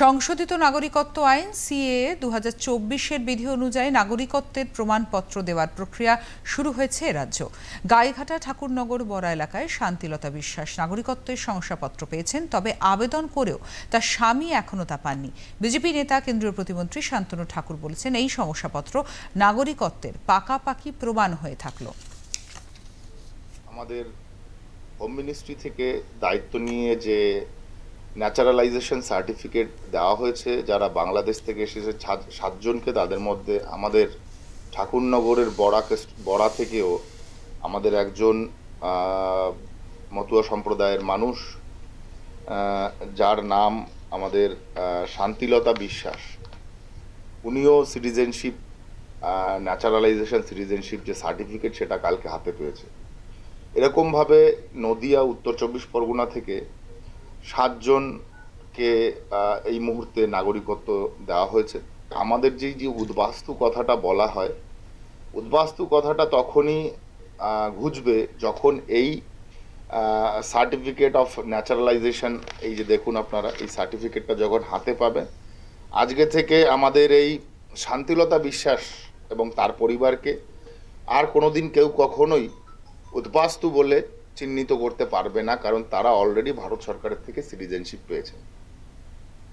সংশোধিত নাগরিকত্ব আইন, সিএ দু হাজার বিধি অনুযায়ী নাগরিকত্বের প্রমাণপত্র দেওয়ার প্রক্রিয়া শুরু হয়েছে রাজ্য। গাইঘাটা ঠাকুরনগর বড়া এলাকায় শান্তিলতা বিশ্বাস নাগরিকত্বের শংসাপত্র পেয়েছেন, তবে আবেদন করেও তার স্বামী এখনও তা পাননি। বিজেপি নেতা, কেন্দ্রীয় প্রতিমন্ত্রী শান্তনু ঠাকুর বলেছেন, এই শংসাপত্র নাগরিকত্বের পাকাপাকি প্রমাণ হয়ে থাকল। আমাদের হোম মিনিস্ট্রি থেকে দায়িত্ব নিয়ে যে ন্যাচারালাইজেশন সার্টিফিকেট দেওয়া হয়েছে, যারা বাংলাদেশ থেকে এসেছে সাতজনকে তাদের মধ্যে আমাদের ঠাকুরনগরের বড়া বড়া থেকেও আমাদের একজন মতুয়া সম্প্রদায়ের মানুষ যার নাম আমাদের শান্তিলতা বিশ্বাস। উনিও সিটিজেনশিপ ন্যাচারালাইজেশন সিটিজেনশিপ যে সার্টিফিকেট সেটা কালকে হাতে পেয়েছে। এরকমভাবে নদিয়া, উত্তর চব্বিশ পরগনা থেকে সাতজনকে এই মুহূর্তে নাগরিকত্ব দেওয়া হয়েছে। আমাদের যেই, যে উদ্বাস্তু কথাটা বলা হয়, উদ্বাস্তু কথাটা তখনই ঘুচবে যখন এই সার্টিফিকেট অফ ন্যাচারালাইজেশন এই যে দেখুন আপনারা, এই সার্টিফিকেটটা যখন হাতে পাবে, আজকে থেকে আমাদের এই শান্তিলতা বিশ্বাস এবং তার পরিবারকে আর কোনো দিন কেউ কখনোই উদ্বাস্তু বলে চিহ্নিত করতে পারবে না কারণ তারা অলরেডি ভারত সরকারের থেকে সিটিজেনশিপ পেয়েছে।